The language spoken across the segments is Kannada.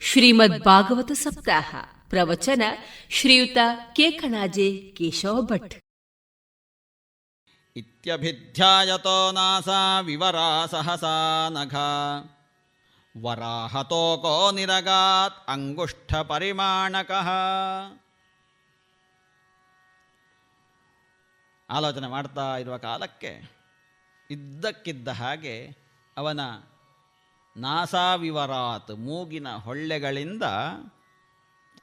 ಶ್ರೀಮದ್ ಭಾಗವತ ಸಪ್ತಾಹ, ಪ್ರವಚನ ಶ್ರೀಯುತ ಕೇಕಣಾಜೆ ಕೇಶವ ಭಟ್. ಇತ್ಯಭಿಧ್ಯಾಯತೋ ನಾಸಾ ವಿವರಾ ಸಹಸಾ ನಘ. ವರಾಹತೋಕೋ ನಿರಗಾತ್ ಅಂಗುಷ್ಠ ಪರಿಮಾಣಕಃ. ಆಲೋಚನೆ ಮಾಡ್ತಾ ಇರುವ ಕಾಲಕ್ಕೆ ಇದ್ದಕ್ಕಿದ್ದ ಹಾಗೆ ಅವನ ನಾಸಾವಿವರಾತ್ ಮೂಗಿನ ಹೊಳ್ಳೆಗಳಿಂದ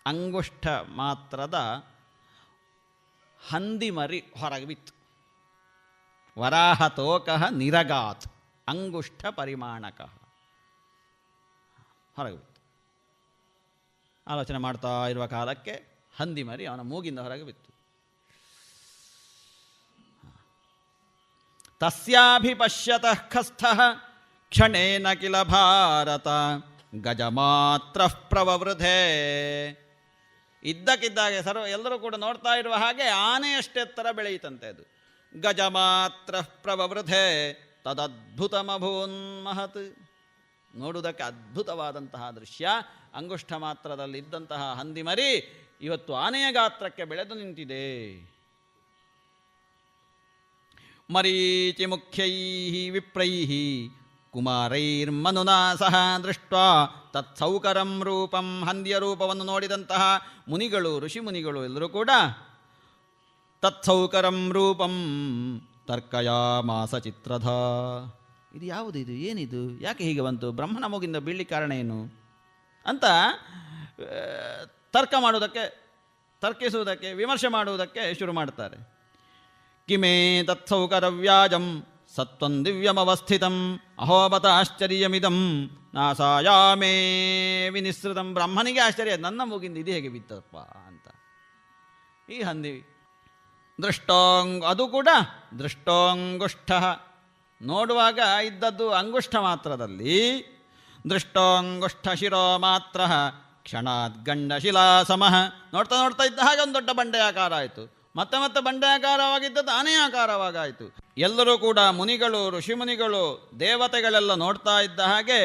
ಅಂಗುಷ್ಠ ಮಾತ್ರದ ಹಂದಿಮರಿ ಹೊರಗೆ ಬಿತ್ತು. ವರಾಹ ತೋಕಃ ನಿರಗಾತ್, ಅಂಗುಷ್ಠ ಪರಿಮಾಣಕ ಹೊರಗೆ ಬಿತ್ತು. ಆಲೋಚನೆ ಮಾಡ್ತಾ ಇರುವ ಕಾಲಕ್ಕೆ ಹಂದಿಮರಿ ಅವನ ಮೂಗಿಂದ ಹೊರಗೆ ಬಿತ್ತು. ತಸ್ಯಾಭಿಪಶ್ಯತಃ ಖಸ್ಥಃ ಕ್ಷಣೇನ ಕಿಲ ಭಾರತ, ಗಜಮಾತ್ರ ಪ್ರವವೃಧೆ. ಇದ್ದಕ್ಕಿದ್ದಾಗೆ ಸರ್ವ ಎಲ್ಲರೂ ಕೂಡ ನೋಡ್ತಾ ಇರುವ ಹಾಗೆ ಆನೆಯಷ್ಟೆತ್ತರ ಬೆಳೆಯಿತಂತೆ ಅದು. ಗಜಮಾತ್ರ ಪ್ರವವೃಧೆ ತದದ್ಭುತಮಭೂನ್ ಮಹತ್ ನೋಡುವುದಕ್ಕೆ ಅದ್ಭುತವಾದಂತಹ ದೃಶ್ಯ, ಅಂಗುಷ್ಠ ಹಂದಿ ಹಂದಿಮರಿ ಇವತ್ತು ಆನೆಯ ಗಾತ್ರಕ್ಕೆ ಬೆಳೆದು ನಿಂತಿದೆ. ಮರೀಚಿ ಮುಖ್ಯೈ ವಿಪ್ರೈ ಕುಮಾರೈರ್ಮನುನಾ ಸಹ ದೃಷ್ಟ ತತ್ಸೌಕರಂ ರೂಪಂ ಹಂದಿಯ ರೂಪವನ್ನು ನೋಡಿದಂತಹ ಮುನಿಗಳು ಋಷಿ ಮುನಿಗಳು ಎಲ್ಲರೂ ಕೂಡ ತತ್ಸೌಕರಂ ರೂಪಂ ತರ್ಕಯಾಮಾಸ ಚಿತ್ರದ ಇದು ಯಾವುದು ಇದು? ಏನಿದು? ಯಾಕೆ ಹೀಗೆ ಬಂತು? ಬ್ರಹ್ಮನ ಮೂಗಿಂದ ಬೀಳಿ ಕಾರಣ ಏನು? ಅಂತ ತರ್ಕ ಮಾಡುವುದಕ್ಕೆ, ತರ್ಕಿಸುವುದಕ್ಕೆ, ವಿಮರ್ಶೆ ಮಾಡುವುದಕ್ಕೆ ಶುರು ಮಾಡ್ತಾರೆ. ಕಿಮೇ ತತ್ಸೌಕರವ್ಯಾಜಂ ಸತ್ವಂ ದಿವ್ಯಮವಸ್ಥಿತಂ. ಅಹೋಬತ ಆಶ್ಚರ್ಯಮಿದಂ. ನಾಸಾಯಾಮೇ ವಿನಿಸೃತಂ. ಬ್ರಹ್ಮನಿಗೆ ಆಶ್ಚರ್ಯ. ನನ್ನ ಮೂಗಿಂದ ಇದು ಹೇಗೆ ಬಿತ್ತಪ್ಪ ಅಂತ. ಈ ಹಂದಿ. ದೃಷ್ಟೋಂಗ್ ಅದು ಕೂಡ ದೃಷ್ಟೋಂಗುಷ್ಠ. ನೋಡುವಾಗ ಇದ್ದದ್ದು ಅಂಗುಷ್ಠ ಮಾತ್ರದಲ್ಲಿ. ದೃಷ್ಟೋಂಗುಷ್ಠ ಶಿರೋ ಮಾತ್ರ. ಕ್ಷಣಾತ್ ಗಂಡ ಶಿಲಾ ಸಮಃ ನೋಡ್ತಾ ನೋಡ್ತಾ ಇದ್ದ ಹಾಗೆ ಒಂದು ದೊಡ್ಡ ಬಂಡೆ ಆಕಾರ ಆಯಿತು. ಮತ್ತೆ ಮತ್ತೆ ಬಂಡೆ ಆಕಾರವಾಗಿದ್ದದ್ದು ಆನೆ ಆಕಾರವಾಗಾಯಿತು. ಎಲ್ಲರೂ ಕೂಡ ಮುನಿಗಳು, ಋಷಿಮುನಿಗಳು, ದೇವತೆಗಳೆಲ್ಲ ನೋಡ್ತಾ ಇದ್ದ ಹಾಗೆ,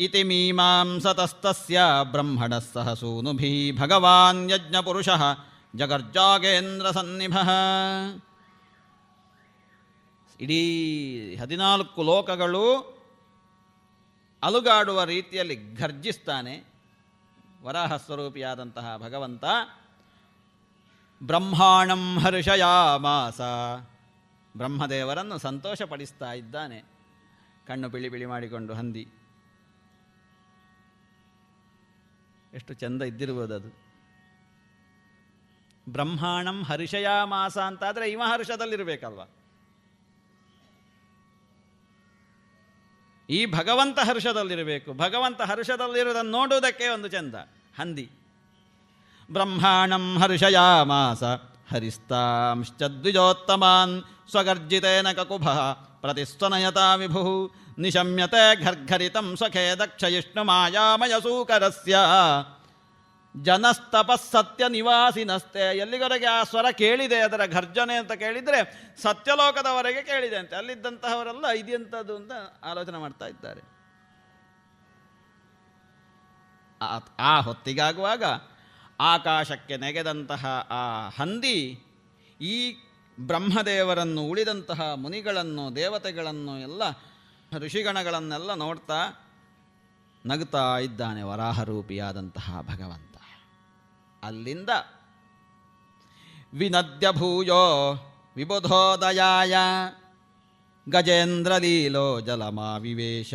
ಇತಿ ಮೀಮಾಂಸತಸ್ತಸ್ಯ ಬ್ರಹ್ಮಣ ಸಹ ಸೂನುಭಿ ಭಗವಾನ್ ಯಜ್ಞಪುರುಷ ಜಗರ್ಜಾಗೇಂದ್ರ ಸನ್ನಿಭ. ಇಡೀ ಹದಿನಾಲ್ಕು ಲೋಕಗಳು ಅಲುಗಾಡುವ ರೀತಿಯಲ್ಲಿ ಘರ್ಜಿಸ್ತಾನೆ. ವರಾಹ ಸ್ವರೂಪಿಯಾದಂತಹ ಭಗವಂತ ಬ್ರಹ್ಮಾಣಂ ಹರ್ಷಯಾಮಾಸ. ಬ್ರಹ್ಮದೇವರನ್ನು ಸಂತೋಷಪಡಿಸ್ತಾ ಇದ್ದಾನೆ. ಕಣ್ಣು ಬಿಳಿ ಬಿಳಿ ಮಾಡಿಕೊಂಡು ಹಂದಿ. ಎಷ್ಟು ಚಂದ ಇದ್ದಿರುವುದು ಅದು. ಬ್ರಹ್ಮಾಣಂ ಹರ್ಷಯಾಮಾಸ ಅಂತಾದರೆ ಇವ ಹರ್ಷದಲ್ಲಿರಬೇಕಲ್ವ? ಈ ಭಗವಂತ ಹರ್ಷದಲ್ಲಿರಬೇಕು. ಭಗವಂತ ಹರ್ಷದಲ್ಲಿರುವುದನ್ನು ನೋಡುವುದಕ್ಕೆ ಒಂದು ಚಂದ. ಹಂದಿ. ಬ್ರಹ್ಮಾಣಂ ಹರ್ಷಯಾಮಾಸ ಹರಿಸ್ತಾಂಶ್ಚ ದ್ವಿಜೋತ್ತಮಾನ್ ಸ್ವಗರ್ಜಿತೇನ ಕಕುಭ ಪ್ರತಿಸ್ವನಯತಾ ವಿಭು ನಿಶಮ್ಯತೆ ಘರ್ಘರಿತಂ ಸ್ವಖೇ ದಕ್ಷಯಿಷ್ಣು ಮಾಯಾಮಯ ಸೂಕರಸ್ಯ ಜನಸ್ತಪಸ್ಸತ್ಯ ನಿವಾಸಿನಸ್ತೆ ಎಲ್ಲಿವರೆಗೆ ಆ ಸ್ವರ ಕೇಳಿದೆ? ಅದರ ಘರ್ಜನೆ ಅಂತ ಕೇಳಿದರೆ ಸತ್ಯಲೋಕದವರೆಗೆ ಕೇಳಿದೆ ಅಂತೆ. ಅಲ್ಲಿದ್ದಂತಹವರೆಲ್ಲ ಇದೆಂಥದ್ದು ಅಂತ ಆಲೋಚನೆ ಮಾಡ್ತಾ ಇದ್ದಾರೆ. ಆ ಹೊತ್ತಿಗಾಗುವಾಗ ಆಕಾಶಕ್ಕೆ ನೆಗೆದಂತಹ ಆ ಹಂದಿ, ಈ ಬ್ರಹ್ಮದೇವರನ್ನು ಉಳಿದಂತಹ ಮುನಿಗಳನ್ನು, ದೇವತೆಗಳನ್ನು ಎಲ್ಲ ಋಷಿಗಣಗಳನ್ನೆಲ್ಲ ನೋಡ್ತಾ ನಗ್ತಾ ಇದ್ದಾನೆ ವರಾಹರೂಪಿಯಾದಂತಹ ಭಗವಂತ. ಅಲ್ಲಿಂದ ವಿನದ್ಯ ಭೂಯೋ ವಿಬುಧೋದಯಾಯ ಗಜೇಂದ್ರಲೀಲೋ ಜಲಮಾವಿವೇಶ.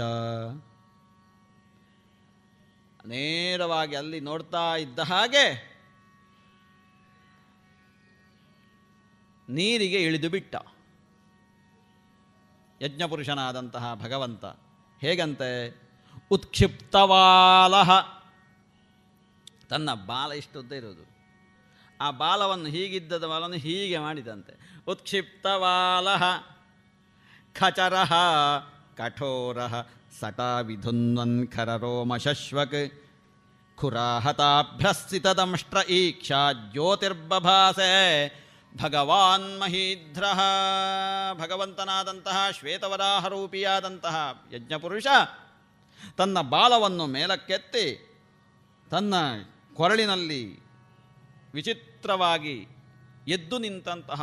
ನೇರವಾಗಿ ಅಲ್ಲಿ ನೋಡ್ತಾ ಇದ್ದ ಹಾಗೆ ನೀರಿಗೆ ಇಳಿದು ಬಿಟ್ಟ. ಯಜ್ಞಪುರುಷನಾದಂತಹ ಭಗವಂತ, ಹೇಗಂತೆ? ಉತ್ಕ್ಷಿಪ್ತವಾಲಹ. ತನ್ನ ಬಾಲ ಇಷ್ಟುದ್ದ ಇರೋದು ಆ ಬಾಲವನ್ನು ಹೀಗಿದ್ದದ ಬಾಲವನ್ನು ಹೀಗೆ ಮಾಡಿದಂತೆ. ಉತ್ಕ್ಷಿಪ್ತವಾಲಹ, ಖಚರಹ ಕಠೋರ ಸಟಾ ವಿಧುನ್ವನ್ ಖರರೋಮಶಶ್ವಕ್ ಶಶ್ವಕ್ ಖುರಾಹತಾಭ್ಯಸ್ಥಿತದಂಷ್ಟ್ರ ಈಕ್ಷಾ ಜ್ಯೋತಿರ್ಬಭಾಸೆ ಭಗವಾನ್ ಮಹೀಧ್ರ ಭಗವಂತನಾದಂತಹ ಶ್ವೇತವರಾಹರೂಪಿಯಾದಂತಹ ಯಜ್ಞಪುರುಷ ತನ್ನ ಬಾಲವನ್ನು ಮೇಲಕ್ಕೆತ್ತಿ ತನ್ನ ಕೊರಳಿನಲ್ಲಿ ವಿಚಿತ್ರವಾಗಿ ಎದ್ದು ನಿಂತಹ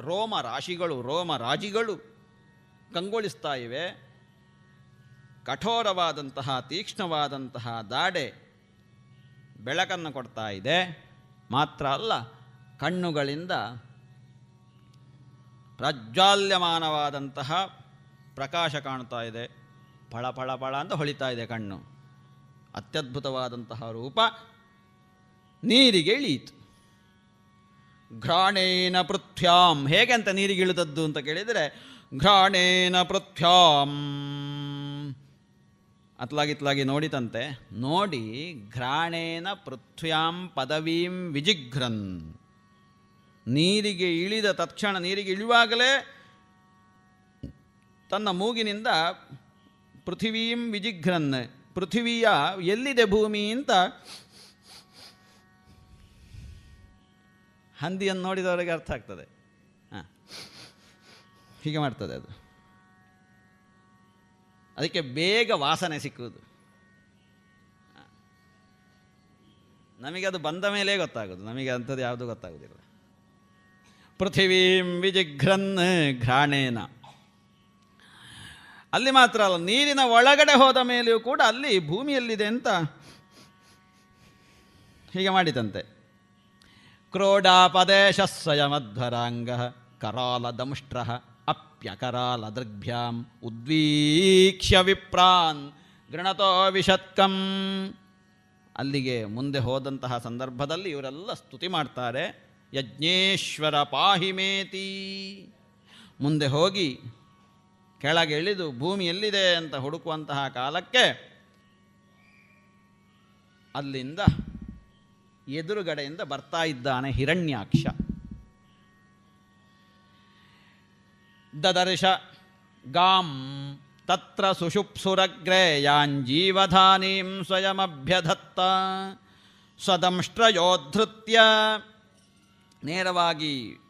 ರೋಮ ರಾಶಿಗಳು ರೋಮ ರಾಜಿಗಳು ಕಂಗೊಳಿಸ್ತಾ ಇವೆ. ಕಠೋರವಾದಂತಹ, ತೀಕ್ಷ್ಣವಾದಂತಹ ದಾಡೆ ಬೆಳಕನ್ನು ಕೊಡ್ತಾ ಇದೆ. ಮಾತ್ರ ಅಲ್ಲ, ಕಣ್ಣುಗಳಿಂದ ಪ್ರಜ್ವಾಲ್ಯಮಾನವಾದಂತಹ ಪ್ರಕಾಶ ಕಾಣ್ತಾ ಇದೆ. ಫಳ ಫಳ ಫಳ ಅಂತ ಹೊಳಿತಾ ಇದೆ ಕಣ್ಣು. ಅತ್ಯದ್ಭುತವಾದಂತಹ ರೂಪ ನೀರಿಗೆ ಇಳಿಯಿತು. ಘ್ರಾಣೇನ ಪೃಥ್ವ್ಯಾಂ. ಹೇಗೆ ಅಂತ ನೀರಿಗೆ ಇಳಿದದ್ದು ಅಂತ ಕೇಳಿದರೆ, ಘ್ರಾಣೇನ ಪೃಥ್ವ್ಯಾಂ. ಅತ್ಲಾಗಿತ್ಲಾಗಿ ನೋಡಿತಂತೆ, ನೋಡಿ ಘ್ರಾಣೇನ ಪೃಥ್ವ್ಯಾಂ ಪದವೀಂ ವಿಜಿಘ್ರನ್. ನೀರಿಗೆ ಇಳಿದ ತಕ್ಷಣ ನೀರಿಗೆ ಇಳಿಯುವಾಗಲೇ ತನ್ನ ಮೂಗಿನಿಂದ ಪೃಥಿವೀಂ ವಿಜಿಘ್ರನ್, ಪೃಥಿವಿಯ ಎಲ್ಲಿದೆ ಭೂಮಿ ಅಂತ ಹಂದಿಯನ್ನು ನೋಡಿದವರಿಗೆ ಅರ್ಥ ಆಗ್ತದೆ. ಹಾಂ. ಹೀಗೆ ಮಾಡ್ತದೆ ಅದು. ಅದಕ್ಕೆ ಬೇಗ ವಾಸನೆ ಸಿಕ್ಕುವುದು. ನಮಗೆ ಅದು ಬಂದ ಮೇಲೆ ಗೊತ್ತಾಗೋದು ನಮಗೆ ಅಂಥದ್ದು ಯಾವುದು ಗೊತ್ತಾಗೋದಿಲ್ಲ ಪೃಥಿವೀಂ ವಿಜಿಘ್ರನ್ ಘ್ರಾಣೇನ. ಅಲ್ಲಿ ಮಾತ್ರ ಅಲ್ಲ, ನೀರಿನ ಒಳಗಡೆ ಹೋದ ಮೇಲೆಯೂ ಕೂಡ ಅಲ್ಲಿ ಭೂಮಿಯಲ್ಲಿದೆ ಅಂತ ಹೀಗೆ ಮಾಡಿದಂತೆ. ಕ್ರೋಡಾಪದೇಶ ಸ್ವಯಮಧ್ವರಾಂಗ ಕರಾಲ ದಂಷ್ಟ್ರ ಅಪ್ಯಕರಾಲ ದೃಗ್ಭ್ಯಾಂ ಉದ್ವೀಕ್ಷ್ಯ ವಿಪ್ರಾನ್ ಗೃಣತೋ ವಿಶತ್ಕಂ ಅಲ್ಲಿಗೆ ಮುಂದೆ ಹೋದಂತಹ ಸಂದರ್ಭದಲ್ಲಿ ಇವರೆಲ್ಲ ಸ್ತುತಿ ಮಾಡ್ತಾರೆ, ಯಜ್ಞೇಶ್ವರ ಪಾಹಿಮೇತಿ ಮುಂದೆ ಹೋಗಿ ಕೆಳಗೆ ಇಳಿದು ಭೂಮಿ ಎಲ್ಲಿದೆ ಅಂತ ಹುಡುಕುವಂತಹ ಕಾಲಕ್ಕೆ ಅಲ್ಲಿಂದ ಎದುರುಗಡೆಯಿಂದ ಬರ್ತಾ ಇದ್ದಾನೆ ಹಿರಣ್ಯಾಕ್ಷ. ದದರ್ಶ. ಗಾಂ ತತ್ರ ಸುಷುಪ್ಸುರಗ್ರೆ ಯಾಂಜೀವಧಾನೀಂ ಸ್ವಯಮಭ್ಯಧತ್ತ. ಸ್ವದಂಷ್ಟ್ರಯೋಧೃತ್ಯ ನೇರವಾಗಿ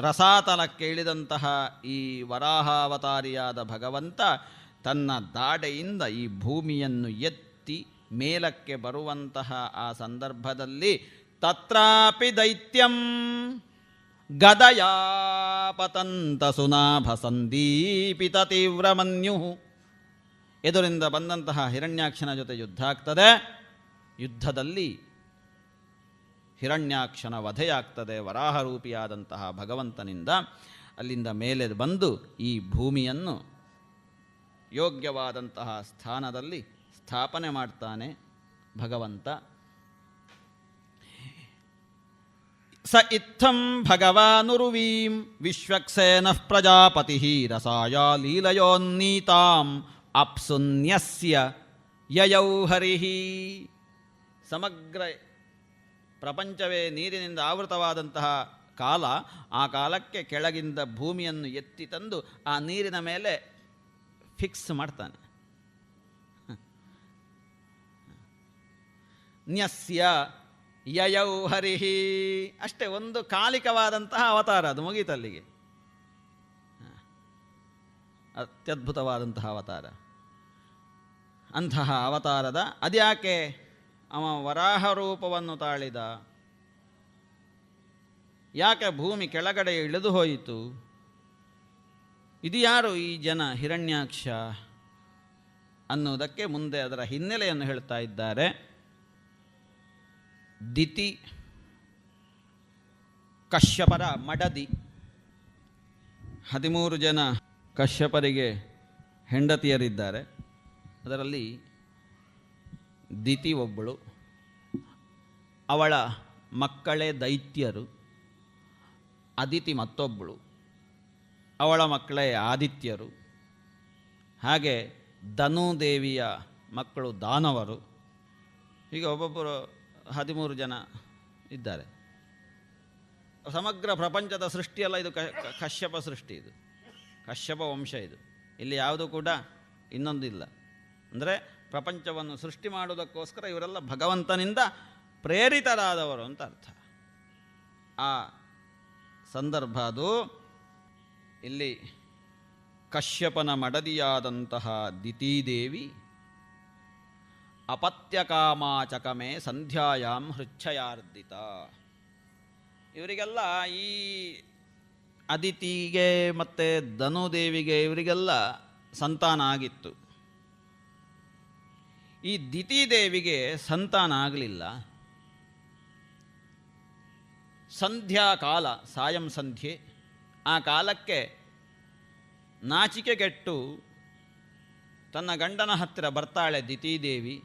ರಸಾತಲಕ್ಕೆ ಇಳಿದಂತಹ ಈ ವರಾಹಾವತಾರಿಯಾದ ಭಗವಂತ ತನ್ನ ದಾಡೆಯಿಂದ ಈ ಭೂಮಿಯನ್ನು ಎತ್ತಿ ಮೇಲಕ್ಕೆ ಬರುವಂತಹ ಆ ಸಂದರ್ಭದಲ್ಲಿ ತತ್ರಾಪಿ ದೈತ್ಯಂ. ತೀವ್ರಮನ್ಯು ಎದುರಿಂದ ಬಂದಂತಹ ಹಿರಣ್ಯಾಕ್ಷನ ಜೊತೆ ಯುದ್ಧ ಆಗ್ತದೆ ಯುದ್ಧದಲ್ಲಿ ಹಿರಣ್ಯಾಕ್ಷನ ವಧೆಯಾಗ್ತದೆ, ವರಾಹರೂಪಿಯಾದಂತಹ ಭಗವಂತನಿಂದ. ಅಲ್ಲಿಂದ ಮೇಲೆ ಬಂದು ಈ ಭೂಮಿಯನ್ನು ಯೋಗ್ಯವಾದಂತಹ ಸ್ಥಾನದಲ್ಲಿ ಸ್ಥಾಪನೆ ಮಾಡ್ತಾನೆ ಭಗವಂತ. ಸ ಇತ್ತಂ ಭಗವಾನುರುವೀಂ ವಿಶ್ವಕ್ಸೇನಃ ಪ್ರಜಾಪತಿ ರಸಾಯ ಲೀಲಯೋನ್ನೀತಾಂ ಅಪ್ಸುನ್ಯಸ್ಯ ಯಯೌ ಹರಿಃ ಸಮಗ್ರ ಪ್ರಪಂಚವೇ ನೀರಿನಿಂದ ಆವೃತವಾದಂತಹ ಕಾಲ ಆ ಕಾಲಕ್ಕೆ ಕೆಳಗಿಂದ ಭೂಮಿಯನ್ನು ಎತ್ತಿ ತಂದು ಆ ನೀರಿನ ಮೇಲೆ ಫಿಕ್ಸ್ ಮಾಡ್ತಾನೆ. ನ್ಯಸ್ಯ ಯಯೌ ಹರಿಹಿ ಅಷ್ಟೇ, ಒಂದು ಕಾಲಿಕವಾದಂತಹ ಅವತಾರ ಅದು ಮುಗೀತಲ್ಲಿಗೆ. ಅತ್ಯದ್ಭುತವಾದಂತಹ ಅವತಾರ. ಅಂತಹ ಅವತಾರದ, ಅದ್ಯಾಕೆ ಅವ ವರಾಹ ರೂಪವನ್ನು ತಾಳಿದ? ಯಾಕೆ ಭೂಮಿ ಕೆಳಗಡೆ ಇಳಿದು ಹೋಯಿತು? ಇದು ಯಾರು ಈ ಜನ ಹಿರಣ್ಯಾಕ್ಷ ಅನ್ನುವುದಕ್ಕೆ ಮುಂದೆ ಅದರ ಹಿನ್ನೆಲೆಯನ್ನು ಹೇಳ್ತಾ ಇದ್ದಾರೆ. ದಿತಿ ಕಶ್ಯಪರ ಮಡದಿ. ಹದಿಮೂರು ಜನ ಕಶ್ಯಪರಿಗೆ ಹೆಂಡತಿಯರಿದ್ದಾರೆ. ಅದರಲ್ಲಿ ದಿತಿ ಒಬ್ಬಳು. ಅವಳ ಮಕ್ಕಳೇ ದೈತ್ಯರು. ಅದಿತಿ ಮತ್ತೊಬ್ಬಳು. ಅವಳ ಮಕ್ಕಳೇ ಆದಿತ್ಯರು. ಹಾಗೆ ಧನುದೇವಿಯ ಮಕ್ಕಳು ದಾನವರು. ಹೀಗೆ ಒಬ್ಬೊಬ್ಬರು ಹದಿಮೂರು ಜನ ಇದ್ದಾರೆ. ಸಮಗ್ರ ಪ್ರಪಂಚದ ಸೃಷ್ಟಿಯಲ್ಲ ಇದು ಕಶ್ಯಪ ಸೃಷ್ಟಿ ಇದು. ಕಶ್ಯಪ ವಂಶ ಇದು. ಇಲ್ಲಿ ಯಾವುದು ಕೂಡ ಇನ್ನೊಂದಿಲ್ಲ. ಅಂದರೆ ಪ್ರಪಂಚವನ್ನು ಸೃಷ್ಟಿ ಮಾಡುವುದಕ್ಕೋಸ್ಕರ ಇವರೆಲ್ಲ ಭಗವಂತನಿಂದ ಪ್ರೇರಿತರಾದವರು ಅಂತ ಅರ್ಥ. ಆ ಸಂದರ್ಭ ಅದು. ಇಲ್ಲಿ ಕಶ್ಯಪನ ಮಡದಿಯಾದಂತಹ ದಿತೀದೇವಿ ಅಪತ್ಯಕಾಮಾಚಕಮೇ ಸಂಧ್ಯಾಯಾಂ ಹೃಚ್ಛಯಾರ್ಧಿತ. ಇವರಿಗೆಲ್ಲ ಈ ಅದಿತಿಗೆ ಮತ್ತು ಧನುದೇವಿಗೆ ಇವರಿಗೆಲ್ಲ ಸಂತಾನ ಆಗಿತ್ತು. ಈ ದಿತಿದೇವಿಗೆ ಸಂತಾನ ಆಗಲಿಲ್ಲ. ಸಂಧ್ಯಾಕಾಲ ಸಾಯಂ ಸಂಧ್ಯೆ. ಆ ಕಾಲಕ್ಕೆ ನಾಚಿಕೆಗೆಟ್ಟು ತನ್ನ ಗಂಡನ ಹತ್ತಿರ ಬರ್ತಾಳೆ ದಿತಿದೇವಿ.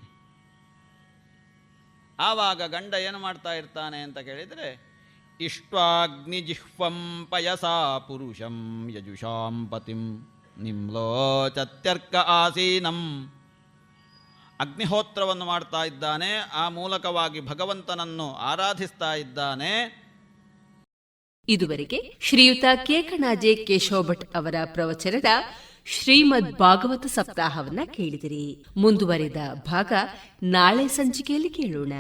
ಆವಾಗ ಗಂಡ ಏನು ಮಾಡ್ತಾ ಇರ್ತಾನೆ ಅಂತ ಕೇಳಿದರೆ ಇಷ್ಟ್ವಾಗ್ನಿಜಿಹ್ವಂ ಪಯಸಾ ಪುರುಷಂ ಯಜುಷಾಂ ಪತಿಂ ನಿಮ್ಲೋಚತ್ಯರ್ಕ ಆಸೀನಂ. ಅಗ್ನಿಹೋತ್ರವನ್ನು ಮಾಡ್ತಾ ಇದ್ದಾನೆ, ಆ ಮೂಲಕವಾಗಿ ಭಗವಂತನನ್ನು ಆರಾಧಿಸ್ತಾ ಇದ್ದಾನೆ. ಇದುವರೆಗೆ ಶ್ರೀಯುತ ಕೇಕಣಾಜೆ ಕೇಶವ ಭಟ್ ಅವರ ಪ್ರವಚನದ ಶ್ರೀಮದ್ ಭಾಗವತ ಸಪ್ತಾಹವನ್ನ ಕೇಳಿದಿರಿ. ಮುಂದುವರಿದ ಭಾಗ ನಾಳೆ ಸಂಚಿಕೆಯಲ್ಲಿ ಕೇಳೋಣ.